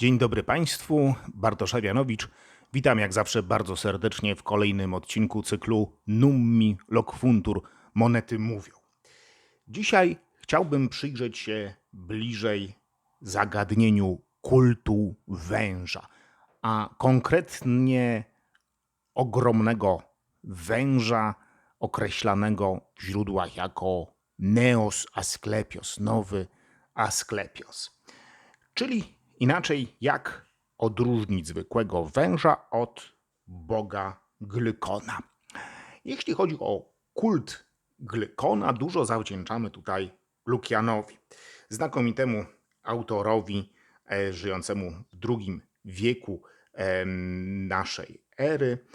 Dzień dobry Państwu, Bartosz Awianowicz. Witam jak zawsze bardzo serdecznie w kolejnym odcinku cyklu Nummi Lokfuntur Monety Mówią. Dzisiaj chciałbym przyjrzeć się bliżej zagadnieniu kultu węża, a konkretnie ogromnego węża określanego w źródłach jako Neos Asklepios, nowy Asklepios. Czyli inaczej, jak odróżnić zwykłego węża od boga Glykona. Jeśli chodzi o kult Glykona, dużo zawdzięczamy tutaj Lukianowi, znakomitemu autorowi e, żyjącemu w II wieku em, naszej ery.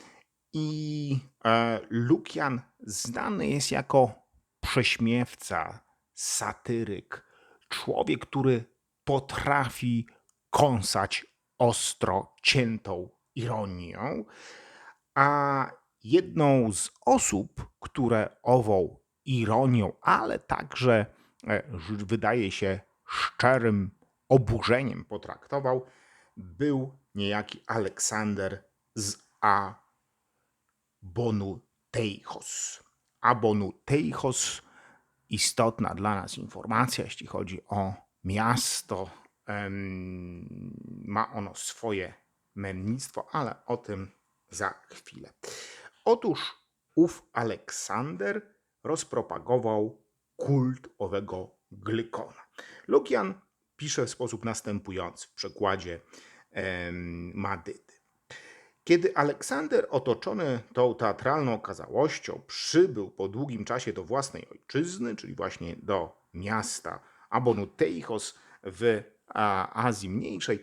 I e, Lukian znany jest jako prześmiewca, satyryk, człowiek, który potrafi kąsać ostro ciętą ironią, a jedną z osób, które ową ironią, ale także e, wydaje się szczerym oburzeniem potraktował, był niejaki Aleksander z Abonuteichos. Abonuteichos istotna dla nas informacja, jeśli chodzi o miasto. Ma ono swoje mennictwo, ale o tym za chwilę. Otóż ów Aleksander rozpropagował kult owego Glykona. Lukian pisze w sposób następujący w przekładzie Madydy. Kiedy Aleksander, otoczony tą teatralną okazałością, przybył po długim czasie do własnej ojczyzny, czyli właśnie do miasta Abonuteichos w Azji Mniejszej,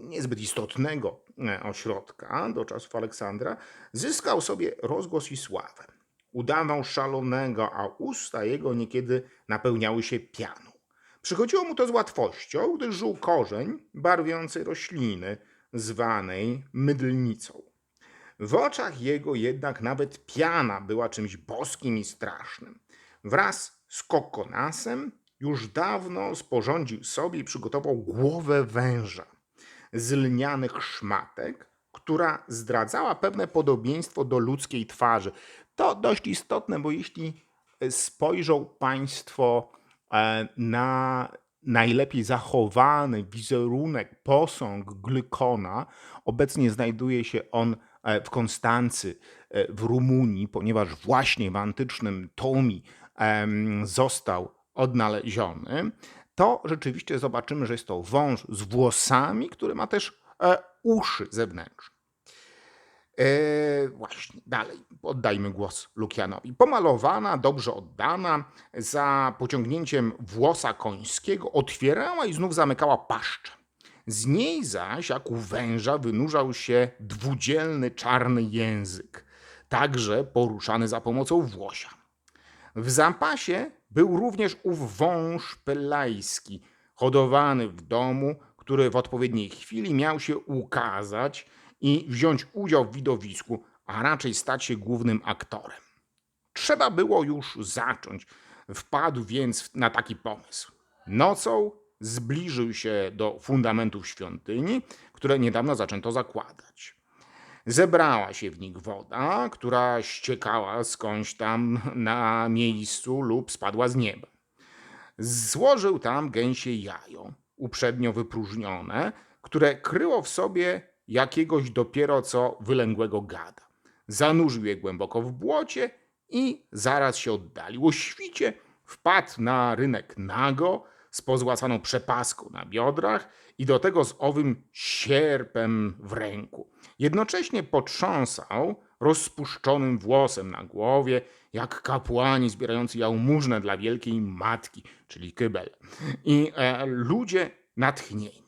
niezbyt istotnego e, ośrodka do czasów Aleksandra, zyskał sobie rozgłos i sławę. Udawał szalonego, a usta jego niekiedy napełniały się pianą. Przychodziło mu to z łatwością, gdyż żył korzeń barwiącej rośliny, zwanej mydlnicą. W oczach jego jednak nawet piana była czymś boskim i strasznym. Wraz z Kokonasem już dawno sporządził sobie i przygotował głowę węża z lnianych szmatek, która zdradzała pewne podobieństwo do ludzkiej twarzy. To dość istotne, bo jeśli spojrzą Państwo e, na najlepiej zachowany wizerunek, posąg Glykona, obecnie znajduje się on e, w Konstancy e, w Rumunii, ponieważ właśnie w antycznym Tomi został odnaleziony, to rzeczywiście zobaczymy, że jest to wąż z włosami, który ma też e, uszy zewnętrzne. E, właśnie, dalej, oddajmy głos Lukianowi. Pomalowana, dobrze oddana, za pociągnięciem włosa końskiego otwierała i znów zamykała paszczę. Z niej zaś, jak u węża, wynurzał się dwudzielny czarny język, także poruszany za pomocą włosia. W zapasie był również ów wąż pelajski, hodowany w domu, który w odpowiedniej chwili miał się ukazać i wziąć udział w widowisku, a raczej stać się głównym aktorem. Trzeba było już zacząć. Wpadł więc na taki pomysł. Nocą zbliżył się do fundamentów świątyni, które niedawno zaczęto zakładać. Zebrała się w nich woda, która ściekała skądś tam na miejscu lub spadła z nieba. Złożył tam gęsie jajo, uprzednio wypróżnione, które kryło w sobie jakiegoś dopiero co wylęgłego gada. Zanurzył je głęboko w błocie i zaraz się oddalił. O świcie wpadł na rynek nago, z pozłacaną przepaską na biodrach i do tego z owym sierpem w ręku. Jednocześnie potrząsał rozpuszczonym włosem na głowie, jak kapłani zbierający jałmużnę dla wielkiej matki, czyli kybel. I e, ludzie natchnieni.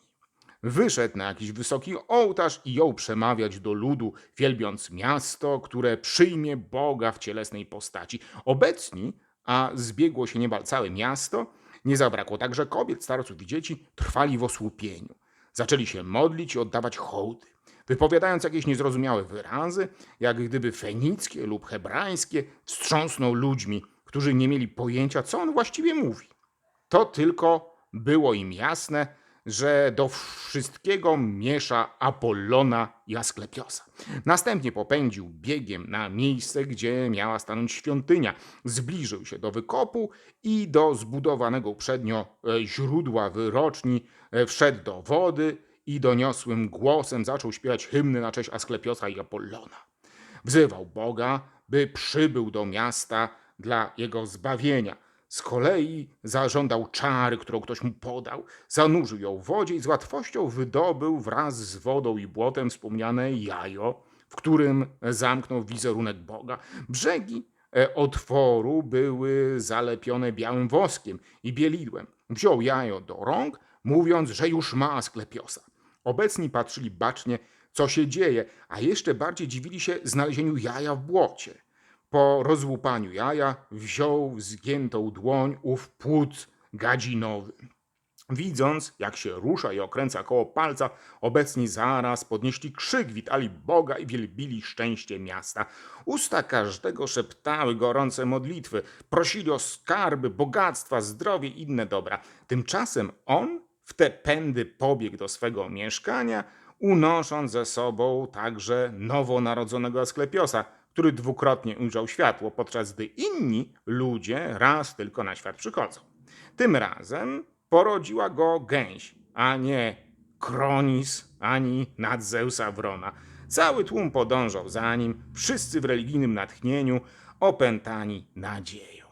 Wyszedł na jakiś wysoki ołtarz i jął przemawiać do ludu, wielbiąc miasto, które przyjmie Boga w cielesnej postaci. Obecni, a zbiegło się niemal całe miasto, nie zabrakło także kobiet, starców i dzieci, trwali w osłupieniu. Zaczęli się modlić i oddawać hołdy, wypowiadając jakieś niezrozumiałe wyrazy, jak gdyby fenickie lub hebrajskie, wstrząsnął ludźmi, którzy nie mieli pojęcia, co on właściwie mówi. To tylko było im jasne, że do wszystkiego miesza Apollona i Asklepiosa. Następnie popędził biegiem na miejsce, gdzie miała stanąć świątynia. Zbliżył się do wykopu i do zbudowanego uprzednio e, źródła wyroczni e, wszedł do wody i doniosłym głosem zaczął śpiewać hymny na cześć Asklepiosa i Apollona. Wzywał Boga, by przybył do miasta dla jego zbawienia. Z kolei zażądał czary, którą ktoś mu podał, zanurzył ją w wodzie i z łatwością wydobył wraz z wodą i błotem wspomniane jajo, w którym zamknął wizerunek Boga. Brzegi e, otworu były zalepione białym woskiem i bielidłem. Wziął jajo do rąk, mówiąc, że już ma Asklepiosa. Obecni patrzyli bacznie, co się dzieje, a jeszcze bardziej dziwili się znalezieniu jaja w błocie. Po rozłupaniu jaja wziął zgiętą dłoń ów płód gadzinowy. Widząc, jak się rusza i okręca koło palca, obecni zaraz podnieśli krzyk, witali Boga i wielbili szczęście miasta. Usta każdego szeptały gorące modlitwy, prosili o skarby, bogactwa, zdrowie i inne dobra. Tymczasem on w te pędy pobiegł do swego mieszkania, unosząc ze sobą także nowonarodzonego Asklepiosa, który dwukrotnie ujrzał światło, podczas gdy inni ludzie raz tylko na świat przychodzą. Tym razem porodziła go gęś, a nie Kronis ani nad Zeusa Wrona. Cały tłum podążał za nim, wszyscy w religijnym natchnieniu, opętani nadzieją.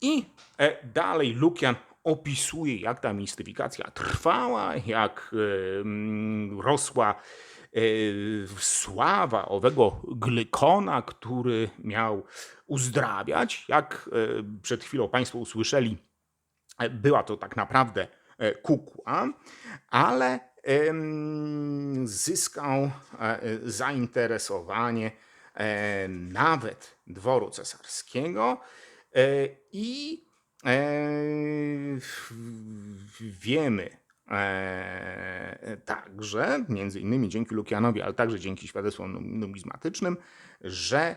I e, dalej Lukian opisuje, jak ta mistyfikacja trwała, jak e, rosła sława owego Glykona, który miał uzdrawiać. Jak e, przed chwilą Państwo usłyszeli, e, była to tak naprawdę e, kukła, ale zyskał e, zainteresowanie e, nawet dworu cesarskiego e, i wiemy także, między innymi dzięki Lukianowi, ale także dzięki świadectwom numizmatycznym, że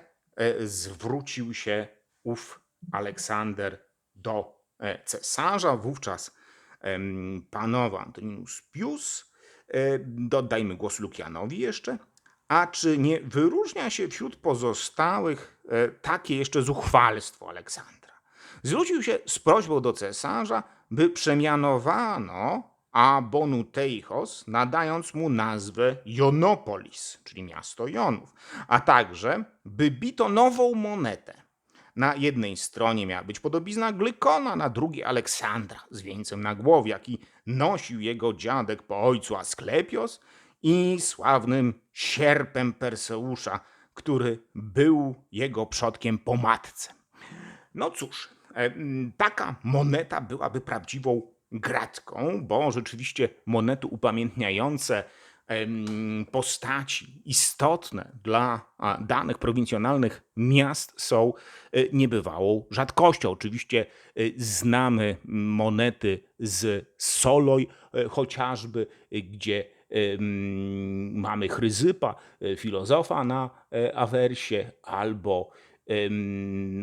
zwrócił się ów Aleksander do cesarza. Wówczas panował Antoninus Pius. Dodajmy głos Lukianowi jeszcze. A czy nie wyróżnia się wśród pozostałych takie jeszcze zuchwalstwo Aleksandra? Zwrócił się z prośbą do cesarza, by przemianowano Abonuteichos, nadając mu nazwę Jonopolis, czyli miasto Jonów, a także by bito nową monetę. Na jednej stronie miała być podobizna Glykona, na drugiej Aleksandra z wieńcem na głowie, jaki nosił jego dziadek po ojcu Asklepios i sławnym sierpem Perseusza, który był jego przodkiem po matce. No cóż, e, taka moneta byłaby prawdziwą gratką, bo rzeczywiście monety upamiętniające postaci istotne dla danych prowincjonalnych miast są e, niebywałą rzadkością. Oczywiście e, znamy monety z Soloj e, chociażby, gdzie mamy Chryzypa, filozofa na awersie, albo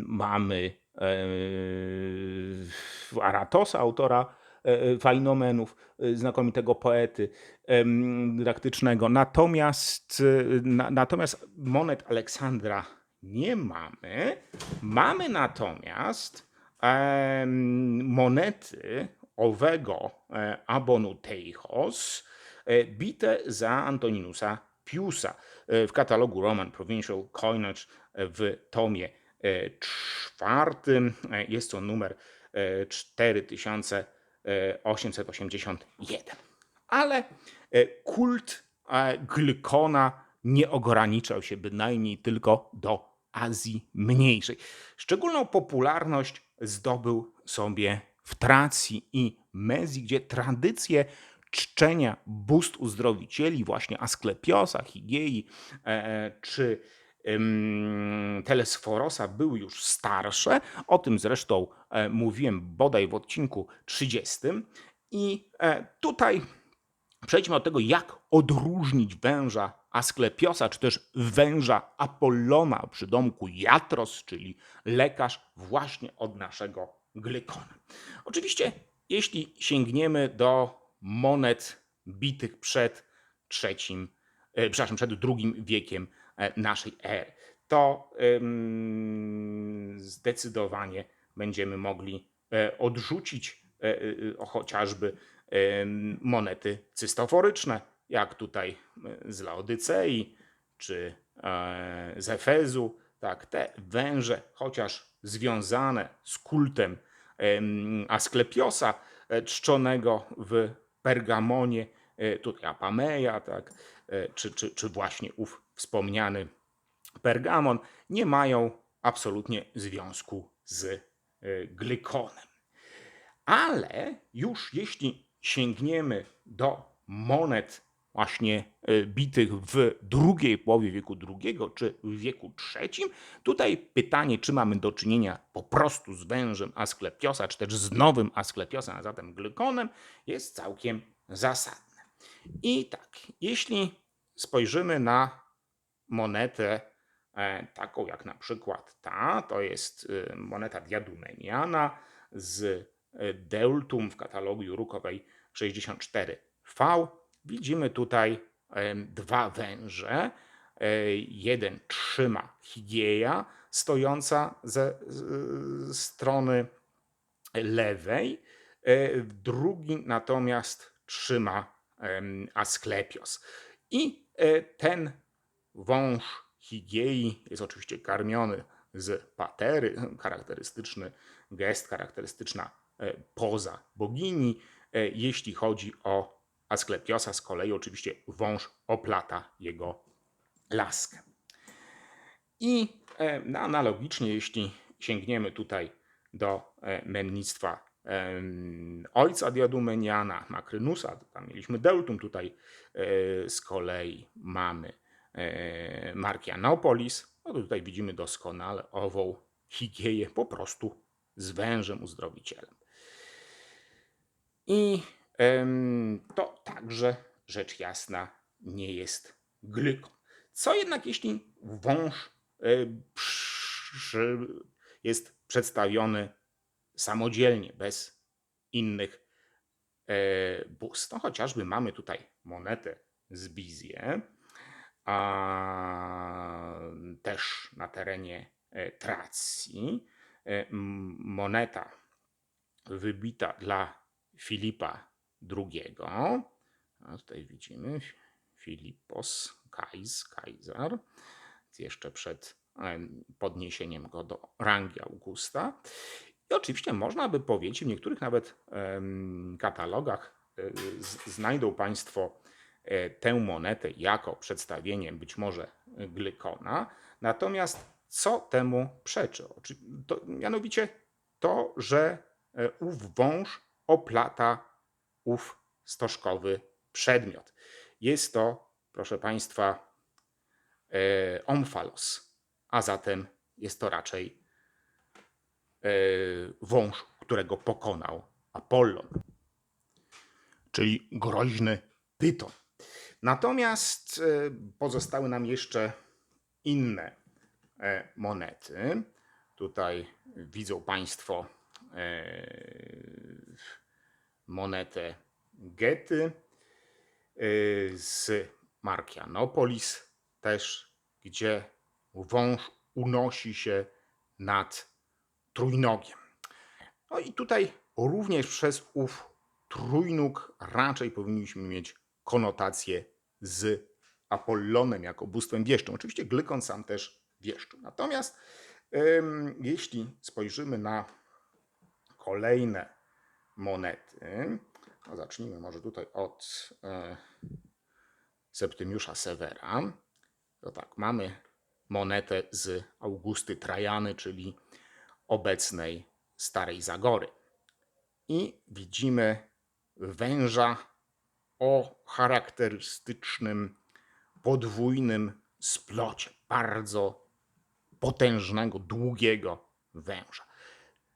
mamy Aratosa, autora Fajnomenów, znakomitego poety dydaktycznego. Natomiast, na, natomiast monet Aleksandra nie mamy. Mamy natomiast monety owego e, Abonuteichos e, bite za Antoninusa Piusa e, w katalogu Roman Provincial Coinage w tomie czwartym. Jest to numer 4881. Ale kult Glykona nie ograniczał się bynajmniej tylko do Azji Mniejszej. Szczególną popularność zdobył sobie w Tracji i Mezji, gdzie tradycje czczenia bóstw uzdrowicieli, właśnie Asklepiosa, Higiei e, czy Telesforosa były już starsze. O tym zresztą e, mówiłem bodaj w odcinku 30. I e, tutaj przejdźmy od tego, jak odróżnić węża Asklepiosa, czy też węża Apollona przy domku Jatros, czyli lekarz właśnie od naszego Glykona. Oczywiście, jeśli sięgniemy do monet bitych przed trzecim, e, przepraszam, przed drugim wiekiem naszej ery. To zdecydowanie będziemy mogli e, odrzucić e, e, chociażby monety cystoforyczne, jak tutaj e, z Laodycei czy e, z Efezu. Tak, te węże, chociaż związane z kultem em, Asklepiosa, e, czczonego w Pergamonie, e, tutaj Apameja, tak, e, czy, czy, czy właśnie ów wspomniany Pergamon, nie mają absolutnie związku z e, glykonem. Ale już jeśli sięgniemy do monet właśnie e, bitych w drugiej połowie wieku II czy wieku III, tutaj pytanie, czy mamy do czynienia po prostu z wężem Asklepiosa, czy też z nowym Asklepiosem, a zatem glykonem, jest całkiem zasadne. I tak, jeśli spojrzymy na monetę e, taką jak na przykład ta, to jest e, moneta Diadumeniana z e, Deultum w katalogu Jurukowej 64V. Widzimy tutaj dwa węże. E, Jeden trzyma Higieja stojąca ze strony lewej, e, drugi natomiast trzyma Asklepios. I ten wąż Higiei jest oczywiście karmiony z patery, charakterystyczny gest, charakterystyczna e, poza bogini. E, Jeśli chodzi o Asklepiosa, z kolei oczywiście wąż oplata jego laskę. I e, analogicznie, jeśli sięgniemy tutaj do mennictwa ojca Diadumeniana, Makrynusa, tam mieliśmy Deultum, tutaj z kolei mamy Markianopolis. No tutaj widzimy doskonale ową Higieję po prostu z wężem uzdrowicielem. I to także rzecz jasna nie jest glykon. Co jednak jeśli wąż e, jest przedstawiony samodzielnie, bez innych e, bóstw? No chociażby mamy tutaj monetę z Bizie, a też na terenie e, Tracji. E, Moneta wybita dla Filipa II. Tutaj widzimy Filipos, Kais, Kaiser, jeszcze przed em, podniesieniem go do rangi Augusta. I oczywiście można by powiedzieć, w niektórych nawet katalogach e, znajdą Państwo e, tę monetę jako przedstawienie być może glykona. Natomiast co temu przeczy? To, mianowicie to, że e, ów wąż oplata ów stożkowy przedmiot. Jest to, proszę Państwa, e, omfalos, a zatem jest to raczej e, wąż, którego pokonał Apollon, czyli groźny pyton. Natomiast e, pozostały nam jeszcze inne e, monety. Tutaj widzą Państwo e, monetę Gety e, z Markianopolis, też gdzie wąż unosi się nad trójnogiem. No i tutaj również przez ów trójnóg raczej powinniśmy mieć konotację z Apollonem jako bóstwem wieszczą. Oczywiście Glykon sam też wieszczył. Natomiast jeśli spojrzymy na kolejne monety, no zacznijmy może tutaj od e, Septymiusza Severa. To tak, mamy monetę z Augusty Trajany, czyli obecnej Starej Zagory. I widzimy węża o charakterystycznym podwójnym splocie, bardzo potężnego, długiego węża.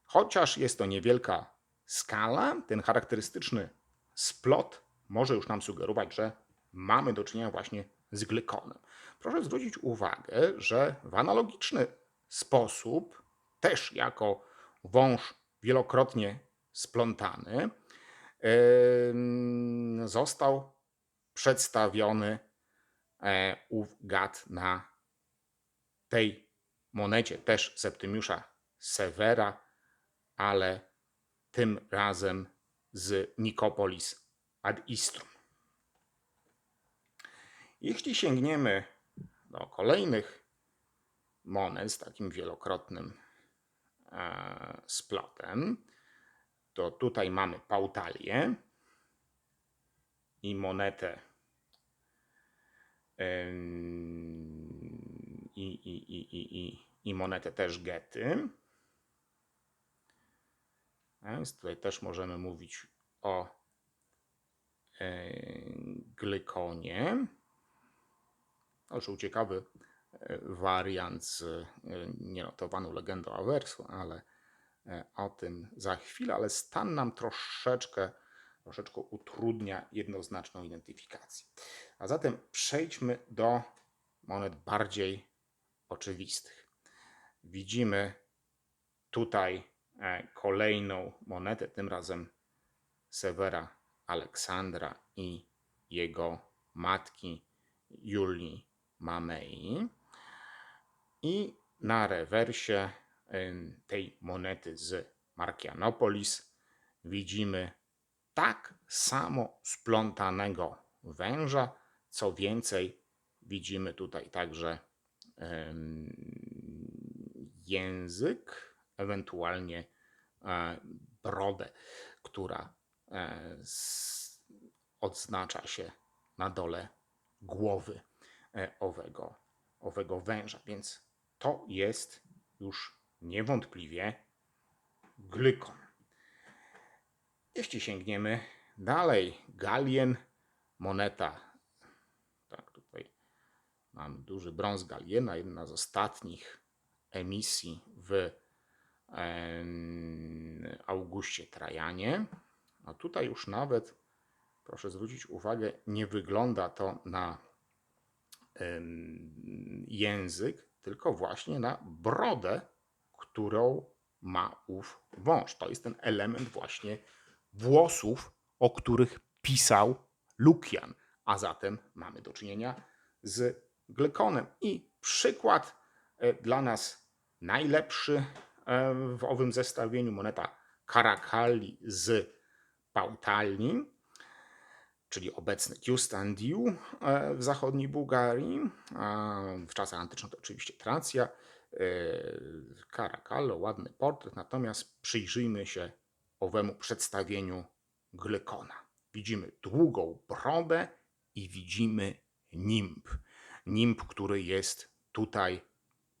Chociaż jest to niewielka skala, ten charakterystyczny splot może już nam sugerować, że mamy do czynienia właśnie z glykonem. Proszę zwrócić uwagę, że w analogiczny sposób, też jako wąż wielokrotnie splątany, został przedstawiony e, ów gad na tej monecie też Septymiusza Severa, ale tym razem z Nikopolis ad Istrum. Jeśli sięgniemy do kolejnych monet z takim wielokrotnym e, splotem, to tutaj mamy pautalię i monetę i, i, i, i, i, i monetę też Gety. Więc tutaj też możemy mówić o e, glykonie. Oczywiście ciekawy e, wariant z e, nienotowaną legendą awersu, ale o tym za chwilę, ale stan nam troszeczkę, troszeczkę utrudnia jednoznaczną identyfikację. A zatem przejdźmy do monet bardziej oczywistych. Widzimy tutaj e, kolejną monetę, tym razem Severa Aleksandra i jego matki Julii Mamei. I na rewersie tej monety z Markianopolis widzimy tak samo splątanego węża. Co więcej, widzimy tutaj także język, ewentualnie e, brodę, która e, odznacza się na dole głowy e, owego, owego węża. Więc to jest już niewątpliwie glykon. Jeśli sięgniemy dalej, galien, moneta. Tak, tutaj mamy duży brąz galiena, jedna z ostatnich emisji w Augustie Trajanie. A tutaj już nawet, proszę zwrócić uwagę, nie wygląda to na język, tylko właśnie na brodę, którą ma ów wąż. To jest ten element właśnie włosów, o których pisał Lukian. A zatem mamy do czynienia z glykonem. I przykład e, dla nas najlepszy e, w owym zestawieniu moneta Karakali z Pautalni, czyli obecny Kiustandiu e, w zachodniej Bułgarii. W czasach antycznych to oczywiście Tracja. Karakallo, ładny portret, natomiast przyjrzyjmy się owemu przedstawieniu glykona. Widzimy długą brodę i widzimy nimb. Nimb, który jest tutaj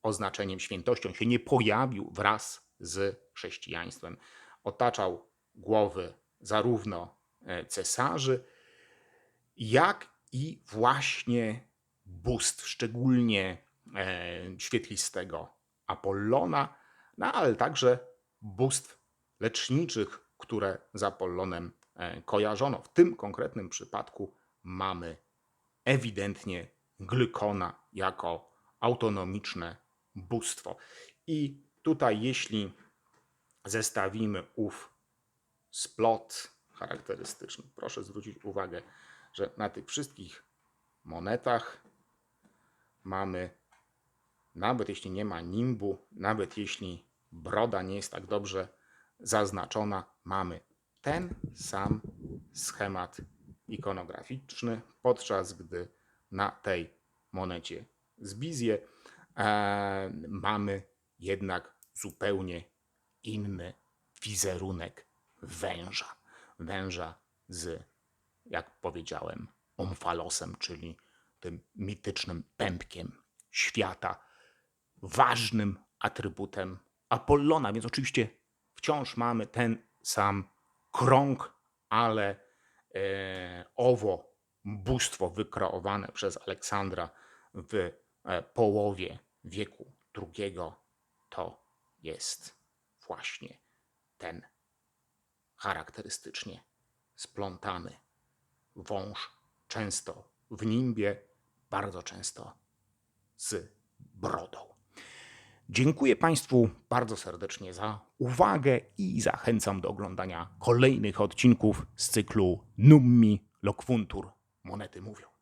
oznaczeniem świętości. On się nie pojawił wraz z chrześcijaństwem. Otaczał głowy zarówno e, cesarzy, jak i właśnie bóstw, szczególnie e, świetlistego Apollona, no ale także bóstw leczniczych, które z Apollonem e, kojarzono. W tym konkretnym przypadku mamy ewidentnie glykona jako autonomiczne bóstwo. I tutaj, jeśli zestawimy ów splot charakterystyczny, proszę zwrócić uwagę, że na tych wszystkich monetach mamy, nawet jeśli nie ma nimbu, nawet jeśli broda nie jest tak dobrze zaznaczona, mamy ten sam schemat ikonograficzny, podczas gdy na tej monecie z Bizie e, mamy jednak zupełnie inny wizerunek węża. Węża z, jak powiedziałem, omfalosem, czyli tym mitycznym pępkiem świata, ważnym atrybutem Apollona, więc oczywiście wciąż mamy ten sam krąg, ale e, owo bóstwo wykreowane przez Aleksandra w e, połowie wieku II to jest właśnie ten charakterystycznie splątany wąż, często w nimbie, bardzo często z brodą. Dziękuję Państwu bardzo serdecznie za uwagę i zachęcam do oglądania kolejnych odcinków z cyklu Nummi Lokwuntur. Monety mówią.